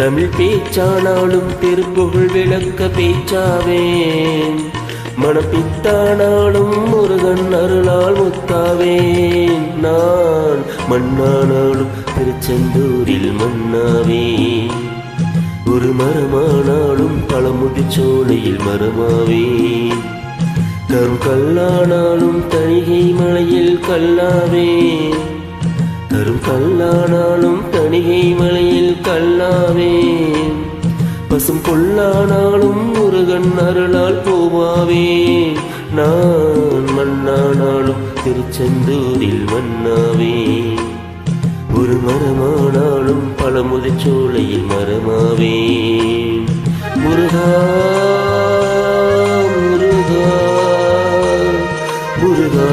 தமிழ் பேச்சானாலும் திருப்புகழ் விளக்க பேச்சாவே மனப்பித்தானாலும் முருகன் அருளால் முத்தாவேன். நான் மண்ணானாலும் திருச்செந்தூரில் மன்னாவே ஒரு மரமானாலும் பழமுதி சோலையில் மரமாவே கரும் கல்லானாலும் தணிகை மலையில் கல்லாவே கரும் கல்லானாலும் தணிகை மலையில் கல்லாவே பசும் பொல்லானாலும் முருகன் அருளால் போவாவே நான் மண்ணானாலும் திருச்செந்தூரில் மன்னாவே. ஒரு மரமானாலும் பழமுதிர் சோலையில் மரமாவே. முருகா முருகா முருகா.